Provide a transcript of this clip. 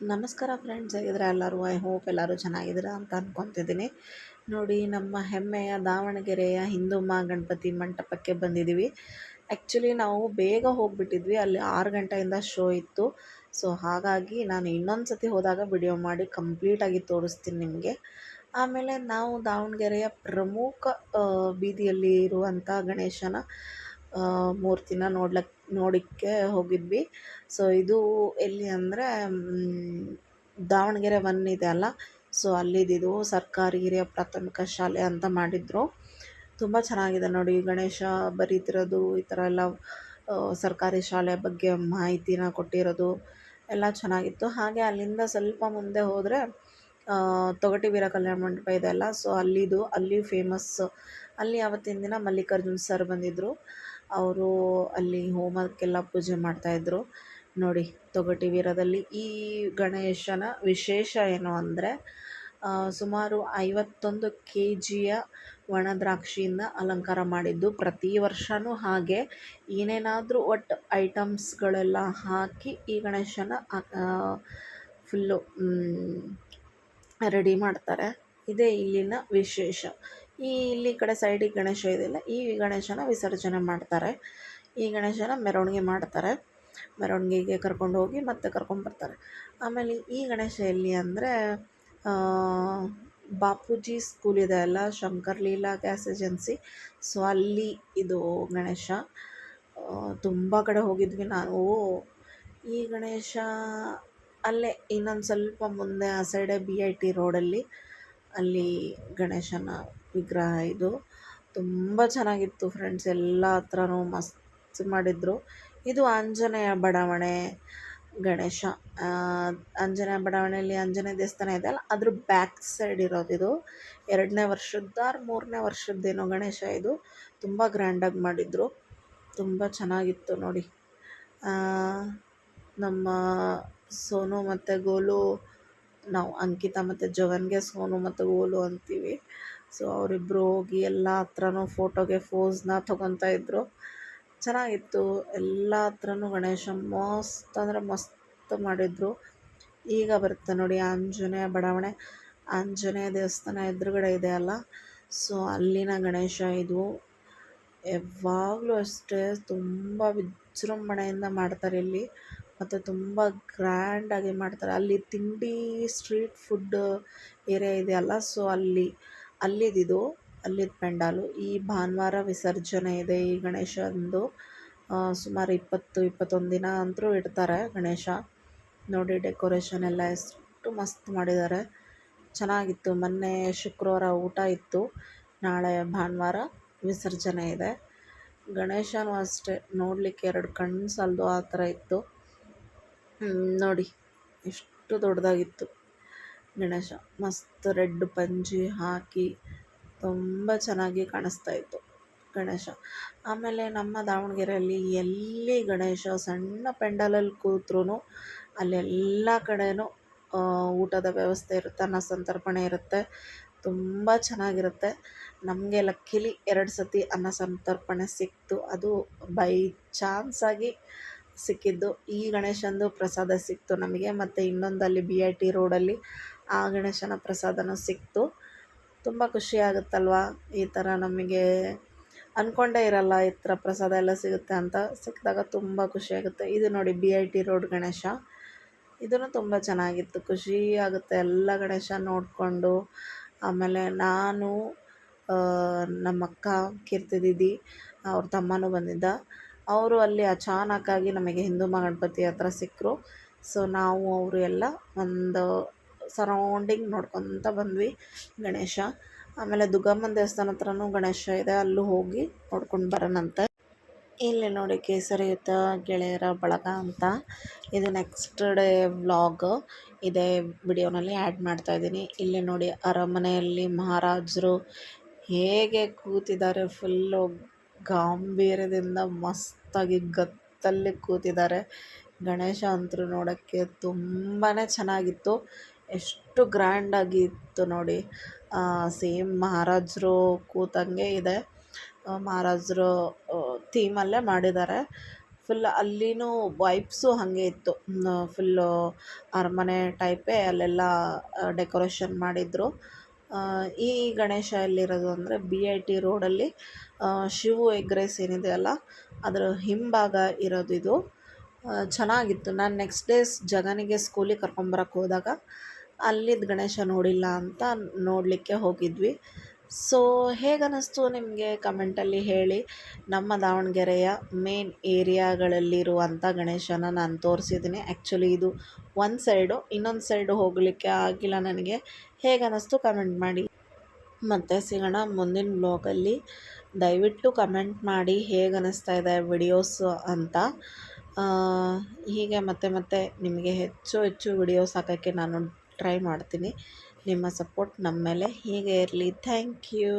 ನಮಸ್ಕಾರ ಫ್ರೆಂಡ್ಸ್ ಹೇಗಿದ್ರೆ ಎಲ್ಲರೂ? I hope ಎಲ್ಲರೂ ಚೆನ್ನಾಗಿದ್ದೀರಾ ಅಂತ ಅಂದ್ಕೊತಿದ್ದೀನಿ ನೋಡಿ, ನಮ್ಮ ಹೆಮ್ಮೆಯ ದಾವಣಗೆರೆಯ ಹಿಂದೂಮ್ಮ ಗಣಪತಿ ಮಂಟಪಕ್ಕೆ ಬಂದಿದ್ದೀವಿ. ಆ್ಯಕ್ಚುಲಿ ನಾವು ಬೇಗ ಹೋಗಿಬಿಟ್ಟಿದ್ವಿ. ಅಲ್ಲಿ ಆರು ಗಂಟೆಯಿಂದ ಶೋ ಇತ್ತು. ಸೊ ಹಾಗಾಗಿ ನಾನು ಇನ್ನೊಂದು ಸತಿ ಹೋದಾಗ ವಿಡಿಯೋ ಮಾಡಿ ಕಂಪ್ಲೀಟಾಗಿ ತೋರಿಸ್ತೀನಿ ನಿಮಗೆ. ಆಮೇಲೆ ನಾವು ದಾವಣಗೆರೆಯ ಪ್ರಮುಖ ಬೀದಿಯಲ್ಲಿ ಇರುವಂಥ ಗಣೇಶನ ಮೂರ್ತಿನ ನೋಡ್ಲಿಕ್ಕೆ ನೋಡಲಿಕ್ಕೆ ಹೋಗಿದ್ವಿ. ಸೊ ಇದು ಎಲ್ಲಿ ಅಂದರೆ ದಾವಣಗೆರೆ ಒನ್ ಇದೆ ಅಲ್ಲ? ಸೊ ಅಲ್ಲಿದ್ದು ಸರ್ಕಾರಿ ಹಿರಿಯ ಪ್ರಾಥಮಿಕ ಶಾಲೆ ಅಂತ ಮಾಡಿದರು. ತುಂಬ ಚೆನ್ನಾಗಿದೆ ನೋಡಿ, ಗಣೇಶ ಬರೀತಿರೋದು, ಈ ಥರ ಎಲ್ಲ ಸರ್ಕಾರಿ ಶಾಲೆ ಬಗ್ಗೆ ಮಾಹಿತಿನ ಕೊಟ್ಟಿರೋದು ಎಲ್ಲ ಚೆನ್ನಾಗಿತ್ತು. ಹಾಗೆ ಅಲ್ಲಿಂದ ಸ್ವಲ್ಪ ಮುಂದೆ ಹೋದರೆ ತೊಗಟಿ ವೀರ ಕಲ್ಯಾಣ ಮಂಟಪ ಇದೆ ಅಲ್ಲ? ಸೊ ಅಲ್ಲಿದು, ಅಲ್ಲಿ ಫೇಮಸ್ ಅಲ್ಲಿ ಅವತ್ತಿನ ದಿನ ಮಲ್ಲಿಕಾರ್ಜುನ್ ಸರ್ ಬಂದಿದ್ದರು ಅವರು ಅಲ್ಲಿ ಹೋಮಕ್ಕೆಲ್ಲ ಪೂಜೆ ಮಾಡ್ತಾಯಿದ್ರು ನೋಡಿ ತೊಗಟಿ ವೀರದಲ್ಲಿ ಈ ಗಣೇಶನ ವಿಶೇಷ ಏನು ಅಂದರೆ ಸುಮಾರು ಐವತ್ತೊಂದು ಕೆ ಜಿಯ ಒಣದ್ರಾಕ್ಷಿಯಿಂದ ಅಲಂಕಾರ ಮಾಡಿದ್ದು. ಪ್ರತಿ ವರ್ಷವೂ ಹಾಗೆ. ಏನೇನಾದರೂ ಒಟ್ಟು ಐಟಮ್ಸ್ಗಳೆಲ್ಲ ಹಾಕಿ ಈ ಗಣೇಶನ ಫುಲ್ಲು ರೆಡಿ ಮಾಡ್ತಾರೆ. ಇದೇ ಇಲ್ಲಿನ ವಿಶೇಷ. ಈ ಇಲ್ಲಿ ಕಡೆ ಸೈಡಿಗೆ ಗಣೇಶ ಇದೆಯಲ್ಲ ಈ ಗಣೇಶನ ವಿಸರ್ಜನೆ ಮಾಡ್ತಾರೆ. ಈ ಗಣೇಶನ ಮೆರವಣಿಗೆ ಮಾಡ್ತಾರೆ. ಮೆರವಣಿಗೆಗೆ ಕರ್ಕೊಂಡು ಹೋಗಿ ಮತ್ತೆ ಕರ್ಕೊಂಡು ಬರ್ತಾರೆ. ಆಮೇಲೆ ಈ ಗಣೇಶ ಎಲ್ಲಿ ಅಂದರೆ ಬಾಪೂಜಿ ಸ್ಕೂಲ್ ಇದೆ ಅಲ್ಲ, Shankar Leela gas agency. So ಅಲ್ಲಿ ಇದು ಗಣೇಶ ತುಂಬ ಕಡೆ ಹೋಗಿದ್ವಿ ನಾವು. ಈ ಗಣೇಶ ಅಲ್ಲೇ ಇನ್ನೊಂದು ಸ್ವಲ್ಪ ಮುಂದೆ ಆ ಸೈಡೆ ಬಿ ಐ ಟಿ ರೋಡಲ್ಲಿ ಅಲ್ಲಿ ಗಣೇಶನ ವಿಗ್ರಹ ಇದು. ತುಂಬ ಚೆನ್ನಾಗಿತ್ತು ಫ್ರೆಂಡ್ಸ್. ಎಲ್ಲ ಹತ್ರನೂ ಮಸ್ತ್ ಮಾಡಿದ್ರು. ಇದು ಆಂಜನೇಯ ಬಡಾವಣೆ ಗಣೇಶ. ಆಂಜನೇಯ ಬಡಾವಣೆಯಲ್ಲಿ ಆಂಜನೇಯ ದೇವಸ್ಥಾನ ಇದೆ ಅಲ್ಲ? ಅದ್ರ ಬ್ಯಾಕ್ ಸೈಡ್ ಇರೋದು ಇದು. ಎರಡನೇ ವರ್ಷದ ಮೂರನೇ ವರ್ಷದ್ದೇನೋ ಗಣೇಶ ಇದು. ತುಂಬ ಗ್ರ್ಯಾಂಡಾಗಿ ಮಾಡಿದರು. ತುಂಬ ಚೆನ್ನಾಗಿತ್ತು ನೋಡಿ. ನಮ್ಮ ಸೋನು ಮತ್ತು ಗೋಲು ನಾವು ಅಂಕಿತ ಮತ್ತು ಜಗನ್ಗೆ ಸೋನು ಮತ್ತು ಗೋಲು ಅಂತೀವಿ. ಸೊ ಅವರಿಬ್ಬರು ಹೋಗಿ ಎಲ್ಲ ಹತ್ರನೂ ಫೋಟೋಗೆ ಫೋಸ್ನ ತೊಗೊತಾ ಇದ್ದರು ಚೆನ್ನಾಗಿತ್ತು. ಎಲ್ಲ ಹತ್ರನೂ ಗಣೇಶ ಮಸ್ತ್ ಅಂದರೆ ಮಸ್ತ್ ಮಾಡಿದರು. ಈಗ ಬರುತ್ತೆ ನೋಡಿ ಆಂಜನೇಯ ಬಡಾವಣೆ. ಆಂಜನೇಯ ದೇವಸ್ಥಾನ ಎದುರುಗಡೆ ಇದೆ ಅಲ್ಲ? ಸೊ ಅಲ್ಲಿನ ಗಣೇಶ ಇದು. ಯಾವಾಗಲೂ ಅಷ್ಟೇ ತುಂಬ ವಿಜೃಂಭಣೆಯಿಂದ ಮಾಡ್ತಾರೆ ಇಲ್ಲಿ. ಮತ್ತು ತುಂಬ ಗ್ರ್ಯಾಂಡಾಗಿ ಮಾಡ್ತಾರೆ. ಅಲ್ಲಿ ತಿಂಡಿ ಸ್ಟ್ರೀಟ್ ಫುಡ್ ಏರಿಯಾ ಇದೆಯಲ್ಲ ಸೊ ಅಲ್ಲಿ, ಅಲ್ಲಿದಿದು ಅಲ್ಲಿದ್ದು ಪೆಂಡಾಲು. ಈ ಭಾನುವಾರ ವಿಸರ್ಜನೆ ಇದೆ, ಈ ಗಣೇಶಂದು. ಸುಮಾರು ಇಪ್ಪತ್ತು, ಇಪ್ಪತ್ತೊಂದು ದಿನ ಅಂತೂ ಇಡ್ತಾರೆ ಗಣೇಶ. ನೋಡಿ ಡೆಕೋರೇಷನ್ ಎಲ್ಲ ಎಷ್ಟು ಮಸ್ತ್ ಮಾಡಿದ್ದಾರೆ. ಚೆನ್ನಾಗಿತ್ತು. ಮೊನ್ನೆ ಶುಕ್ರವಾರ ಊಟ ಇತ್ತು. ನಾಳೆ ಭಾನುವಾರ ವಿಸರ್ಜನೆ ಇದೆ. ಗಣೇಶನೂ ಅಷ್ಟೇ. ನೋಡಲಿಕ್ಕೆ ಎರಡು ಕಣ್ಣು ಸಾಲದು ಆ ಥರ ಇತ್ತು. ನೋಡಿ. ಎಷ್ಟು ದೊಡ್ಡದಾಗಿತ್ತು ಗಣೇಶ. ಮಸ್ತ್ ರೆಡ್ ಪಂಚೆ ಹಾಕಿ ತುಂಬ ಚೆನ್ನಾಗಿ ಕಾಣಿಸ್ತಾ ಇತ್ತು ಗಣೇಶ. ಆಮೇಲೆ ನಮ್ಮ ದಾವಣಗೆರೆಯಲ್ಲಿ ಎಲ್ಲಿ ಗಣೇಶ ಸಣ್ಣ ಪೆಂಡಲಲ್ಲಿ ಕೂತ್ರೂ ಅಲ್ಲೆಲ್ಲ ಕಡೆಯೂ ಊಟದ ವ್ಯವಸ್ಥೆ ಇರುತ್ತೆ, ಅನ್ನ ಸಂತರ್ಪಣೆ ಇರುತ್ತೆ, ತುಂಬ ಚೆನ್ನಾಗಿರುತ್ತೆ. ನಮಗೆ ಲಕ್ಕಿಲಿ ಎರಡು ಸತಿ ಅನ್ನ ಸಂತರ್ಪಣೆ ಸಿಕ್ತು. ಅದು ಬೈ ಚಾನ್ಸಾಗಿ ಸಿಕ್ಕಿದ್ದು. ಈ ಗಣೇಶಂದು ಪ್ರಸಾದ ಸಿಕ್ತು ನಮಗೆ. ಮತ್ತು ಇನ್ನೊಂದಲ್ಲಿ ಬಿ ಐ ಟಿ ರೋಡಲ್ಲಿ ಆ ಗಣೇಶನ ಪ್ರಸಾದನೂ ಸಿಕ್ತು. ತುಂಬ ಖುಷಿ ಆಗುತ್ತಲ್ವ ಈ ಥರ ನಮಗೆ ಅಂದ್ಕೊಂಡೇ ಇರಲ್ಲ ಈ ಥರ ಪ್ರಸಾದ ಎಲ್ಲ ಸಿಗುತ್ತೆ ಅಂತ. ಸಿಕ್ಕಿದಾಗ ತುಂಬ ಖುಷಿಯಾಗುತ್ತೆ. ಇದು ನೋಡಿ B I T road Ganesha. ಇದನ್ನು ತುಂಬ ಚೆನ್ನಾಗಿತ್ತು. ಖುಷಿ ಆಗುತ್ತೆ ಎಲ್ಲ ಗಣೇಶ ನೋಡಿಕೊಂಡು. ಆಮೇಲೆ ನಾನು ನಮ್ಮ ಅಕ್ಕ ಕೀರ್ತಿ ದೀದಿ ಅವ್ರ ತಮ್ಮನೂ ಬಂದಿದ್ದ. ಅವರು ಅಲ್ಲಿ ಅಚಾನಕ್ಕಾಗಿ ನಮಗೆ ಹಿಂದೂ ಗಣಪತಿ ಹತ್ರ ಸಿಕ್ಕರು. ಸೊ ನಾವು ಅವರು ಎಲ್ಲ ಒಂದು ಸರೌಂಡಿಂಗ್ ನೋಡ್ಕೊತ ಬಂದ್ವಿ ಗಣೇಶ. ಆಮೇಲೆ ದುಗ್ಗಮ್ಮನ ದೇವಸ್ಥಾನ ಹತ್ರನೂ ಗಣೇಶ ಇದೆ. ಅಲ್ಲೂ ಹೋಗಿ ನೋಡ್ಕೊಂಡು ಬರೋಣಂತೆ. ಇಲ್ಲಿ ನೋಡಿ ಕೇಸರಿಯುತ ಗೆಳೆಯರ ಬಳಗ ಅಂತ. ಇದು ನೆಕ್ಸ್ಟ್ ಡೇ ವ್ಲಾಗ್ ಇದೇ ವಿಡಿಯೋನಲ್ಲಿ ಆ್ಯಡ್ ಮಾಡ್ತಾಯಿದ್ದೀನಿ ಇಲ್ಲಿ ನೋಡಿ ಅರಮನೆಯಲ್ಲಿ ಮಹಾರಾಜರು ಹೇಗೆ ಕೂತಿದ್ದಾರೆ ಫುಲ್ಲು ಗಾಂಭೀರ್ಯದಿಂದ ಮಸ್ತಾಗಿ ಗತ್ತಲ್ಲಿ ಕೂತಿದ್ದಾರೆ. ಗಣೇಶ ಅಂತೂ ನೋಡೋಕ್ಕೆ ತುಂಬಾ ಚೆನ್ನಾಗಿತ್ತು. ಎಷ್ಟು ಗ್ರ್ಯಾಂಡಾಗಿತ್ತು ನೋಡಿ. ಸೇಮ್ ಮಹಾರಾಜರು ಕೂತಂಗೆ ಇದೆ. ಮಹಾರಾಜರು ಥೀಮಲ್ಲೇ ಮಾಡಿದ್ದಾರೆ. ಫುಲ್ ಅಲ್ಲಿನೂ ವೈಬ್ಸು ಹಾಗೆ ಇತ್ತು. ಫುಲ್ಲು ಅರಮನೆ ಟೈಪೇ ಅಲ್ಲೆಲ್ಲ ಡೆಕೋರೇಷನ್ ಮಾಡಿದ್ರು. ಈ ಗಣೇಶ ಎಲ್ಲಿರೋದು ಅಂದರೆ ಬಿ ಐ ಟಿ ರೋಡಲ್ಲಿ ಶಿವು ಎಗ್ ರೈಸ್ ಏನಿದೆ ಅದರ ಹಿಂಭಾಗ ಇರೋದು ಇದು. ಚೆನ್ನಾಗಿತ್ತು. ನಾನು ನೆಕ್ಸ್ಟ್ ಡೇಸ್ ಜಗನಿಗೆ ಸ್ಕೂಲಿಗೆ ಕರ್ಕೊಂಬರಕ್ಕೆ ಹೋದಾಗ ಅಲ್ಲಿದ್ದ ಗಣೇಶ ನೋಡಿಲ್ಲ ಅಂತ ನೋಡಲಿಕ್ಕೆ ಹೋಗಿದ್ವಿ. ಸೊ ಹೇಗನ್ನಿಸ್ತು ನಿಮಗೆ ಕಮೆಂಟಲ್ಲಿ ಹೇಳಿ. ನಮ್ಮ ದಾವಣಗೆರೆಯ ಮೇನ್ ಏರಿಯಾಗಳಲ್ಲಿರುವಂಥ ಗಣೇಶನ ನಾನು ತೋರಿಸಿದ್ದೀನಿ. ಆ್ಯಕ್ಚುಲಿ ಇದು ಒಂದು ಸೈಡು ಇನ್ನೊಂದು ಸೈಡು ಹೋಗಲಿಕ್ಕೆ ಆಗಿಲ್ಲ ನನಗೆ. ಹೇಗನ್ನಿಸ್ತು ಕಮೆಂಟ್ ಮಾಡಿ. ಮತ್ತೆ ಸಿಗೋಣ ಮುಂದಿನ ಬ್ಲಾಗಲ್ಲಿ ದಯವಿಟ್ಟು ಕಮೆಂಟ್ ಮಾಡಿ ಹೇಗೆ ಅನ್ನಿಸ್ತಾ ಇದೆ ವಿಡಿಯೋಸ್ ಅಂತ. ಹೀಗೆ ಮತ್ತೆ ಮತ್ತೆ ನಿಮಗೆ ಹೆಚ್ಚು ಹೆಚ್ಚು ವಿಡಿಯೋಸ್ ಹಾಕೋಕ್ಕೆ ನಾನು ಟ್ರೈ ಮಾಡ್ತೀನಿ. ನಿಮ್ಮ ಸಪೋರ್ಟ್ ನಮ್ಮ ಮೇಲೆ ಹೀಗೆ ಇರಲಿ. Thank you